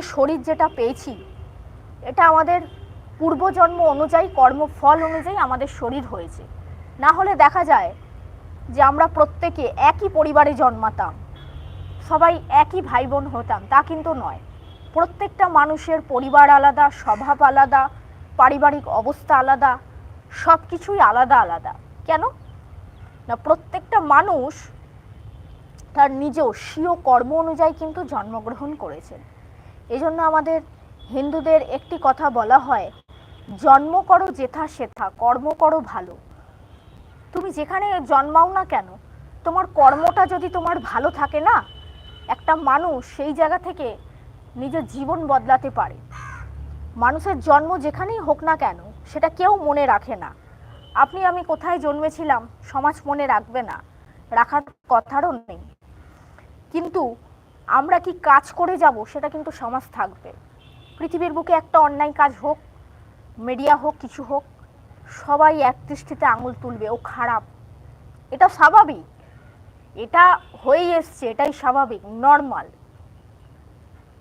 যে শরীর যেটা পেয়েছি, এটা আমাদের পূর্বজন্ম অনুযায়ী, কর্মফল অনুযায়ী আমাদের শরীর হয়েছে। না হলে দেখা যায় যে আমরা প্রত্যেকে একই পরিবারে জন্মাতাম, সবাই একই ভাই বোন হতাম, তা কিন্তু নয়। প্রত্যেকটা মানুষের পরিবার আলাদা, স্বভাব আলাদা, পারিবারিক অবস্থা আলাদা সব কিছুই আলাদা আলাদা। কেন? না, প্রত্যেকটা মানুষ তার নিজেও স্বীয় কর্ম অনুযায়ী কিন্তু জন্মগ্রহণ করেছেন। এই জন্য আমাদের হিন্দুদের একটি কথা বলা হয়, জন্ম করো যেথা সেথা, কর্ম করো ভালো। তুমি যেখানে জন্মাও না কেন, তোমার কর্মটা যদি তোমার ভালো থাকে না, একটা মানুষ সেই জায়গা থেকে নিজের জীবন বদলাতে পারে। মানুষের জন্ম যেখানেই হোক না কেন, সেটা কেউ মনে রাখে না। আপনি, আমি কোথায় জন্মেছিলাম, সমাজ মনে রাখবে না, রাখার কথারও নেই। কিন্তু আমরা কি কাজ করে যাব সেটা কিন্তু সমাজ থাকবে। পৃথিবীর বুকে একটা অন্যায় কাজ হোক মিডিয়া হোক, কিছু হোক, সবাই এক দৃষ্টিতে আঙুল তুলবে, ও খারাপ। এটা স্বাভাবিক। এটা হয়েই এসছে, এটাই স্বাভাবিক নর্মাল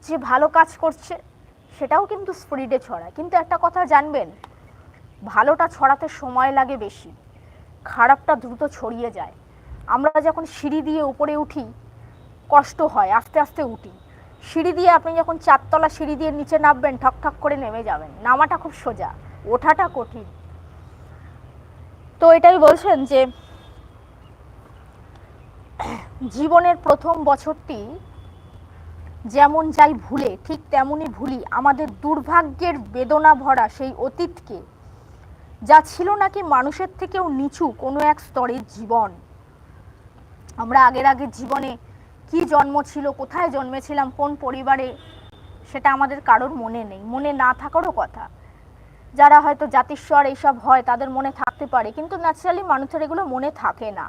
যে ভালো কাজ করছে, সেটাও কিন্তু স্প্রিডে ছড়ায়। কিন্তু একটা কথা জানবেন, ভালোটা ছড়াতে সময় লাগে বেশি, খারাপটা দ্রুত ছড়িয়ে যায়। আমরা যখন সিঁড়ি দিয়ে উপরে উঠি কষ্ট হয়, আস্তে আস্তে উঠি। সিঁড়ি দিয়ে আপনি যখন চারতলা সিঁড়ি দিয়ে নিচে নামবেন, ঠক ঠক করে নেমে যাবেন। নামাটা খুব সোজা, ওঠাটা কঠিন। তো এটাই বলছেন যে, জীবনের প্রথম বছরটি যেমন যাই ভুলে, ঠিক তেমনই ভুলি, আমাদের দুর্ভাগ্যের বেদনা ভরা সেই অতীতকে, যা ছিল নাকি মানুষের থেকেও নিচু কোনো এক স্তরের জীবন। আমরা আগের আগের জীবনে কি জন্ম ছিল, কোথায় জন্মেছিলাম, কোন পরিবারে, সেটা আমাদের কারোর মনে নেই। মনে না থাকারও কথা। যারা হয়তো জাতিস্বর এইসব হয়, তাদের মনে থাকতে পারে, কিন্তু ন্যাচারালি মানুষের এগুলো মনে থাকে না।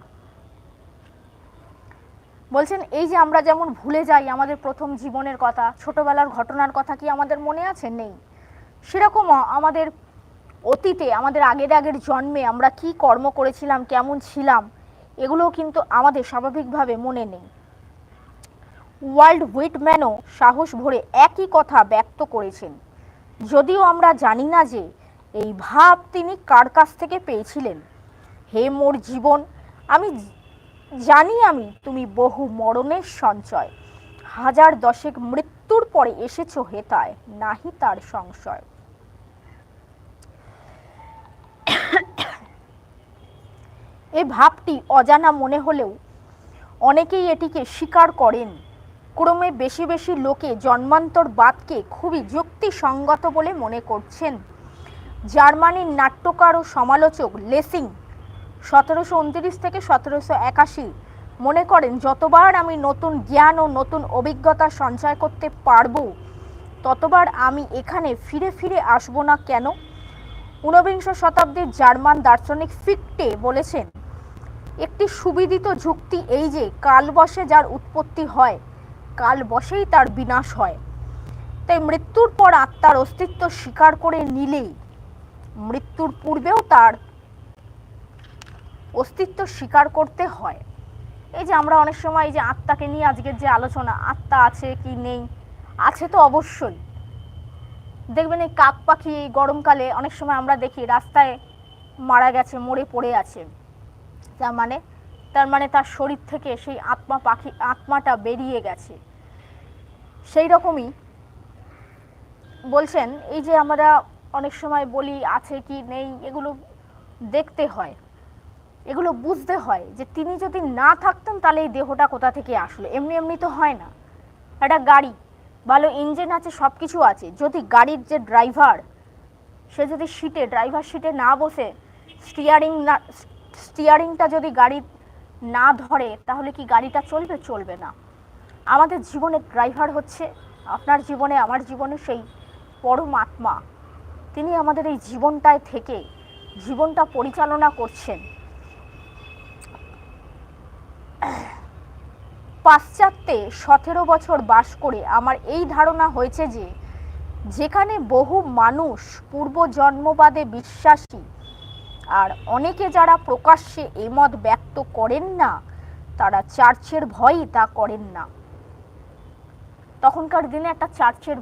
বলছেন, এই যে আমরা যেমন ভুলে যাই আমাদের প্রথম জীবনের কথা, ছোটবেলার ঘটনার কথা কি আমাদের মনে আছে? নেই। সেরকম আমাদের অতীতে, আমাদের আগের আগের জন্মে আমরা কি কর্ম করেছিলাম, কেমন ছিলাম, এগুলোও কিন্তু আমাদের স্বাভাবিকভাবে মনে নেই। ওয়ার্ল্ড হুইটম্যানও সাহস ভরে একই কথা ব্যক্ত করেছেন। যদিও আমরা জানি না যে এই ভাব তিনি কার কাছ থেকে পেয়েছিলেন। হে মোর জীবন, আমি জানি আমি তুমি বহু মরণের সঞ্চয়। হাজার দশেক মৃত্যুর পরে এসেছ হেতায়, নাহি তার সংশয়। এই ভাবটি অজানা মনে হলেও অনেকেই এটিকে স্বীকার করেন। ক্রমে বেশি বেশি লোকে জন্মান্তরবাদকে খুবই যুক্তিসঙ্গত বলে মনে করছেন। জার্মানির নাট্যকার ও সমালোচক লেসিং সতেরোশো উনত্রিশ থেকে সতেরোশো একাশি মনে করেন, যতবার আমি নতুন জ্ঞান ও নতুন অভিজ্ঞতা সঞ্চয় করতে পারব, ততবার আমি এখানে ফিরে ফিরে আসব না কেন? ঊনবিংশ শতাব্দীর জার্মান দার্শনিক ফিকটে বলেছেন, একটি সুবিদিত যুক্তি এই যে, কালবশে যার উৎপত্তি হয় কাল বসেই তার বিনাশ হয়। তাই মৃত্যুর পর আত্মার অস্তিত্ব স্বীকার করে নিলেই মৃত্যুর পূর্বেও তার অস্তিত্ব স্বীকার করতে হয়। এই যে আমরা অনেক সময় এই যে আত্মাকে নিয়ে আজকের যে আলোচনা, আত্মা আছে কি নেই? আছে তো অবশ্যই। দেখবেন এই কাক পাখি এই গরমকালে অনেক সময় আমরা দেখি রাস্তায় মারা গেছে, মরে পড়ে আছে। তার মানে তার মানে তার শরীর থেকে সেই আত্মা পাখি, আত্মাটা বেরিয়ে গেছে। সেই রকমই বলছেন, এই যে আমরা অনেক সময় বলি আছে কি নেই, এগুলো দেখতে হয়। এগুলো বুঝতে হয় যে তিনি যদি না থাকতেন তাহলে এই দেহটা কোথা থেকে আসলো? এমনি এমনি তো হয় না। একটা গাড়ি, ভালো ইঞ্জিন আছে সব কিছু আছে। যদি গাড়ির যে ড্রাইভার, সে যদি সিটে, ড্রাইভার সিটে না বসে স্টিয়ারিং না স্টিয়ারিংটা যদি গাড়ি না ধরে, তাহলে কি গাড়িটা চলবে? চলবে না। আমাদের জীবনের ড্রাইভার হচ্ছে আপনার জীবনে, আমার জীবনে সেই পরম আত্মা। তিনি আমাদের এই জীবনটায় থেকে জীবনটা পরিচালনা করছেন। পাশ্চাত্যে সতেরো বছর বাস করে আমার এই ধারণা হয়েছে যে, যেখানে বহু মানুষ পূর্বজন্মবাদে বিশ্বাসী, আর অনেকে যারা প্রকাশ্যে এই মত ব্যক্ত করেন না, তারা চার্চের ভয়ই তা করেন না। তখনকার দিনে একটা চার্চের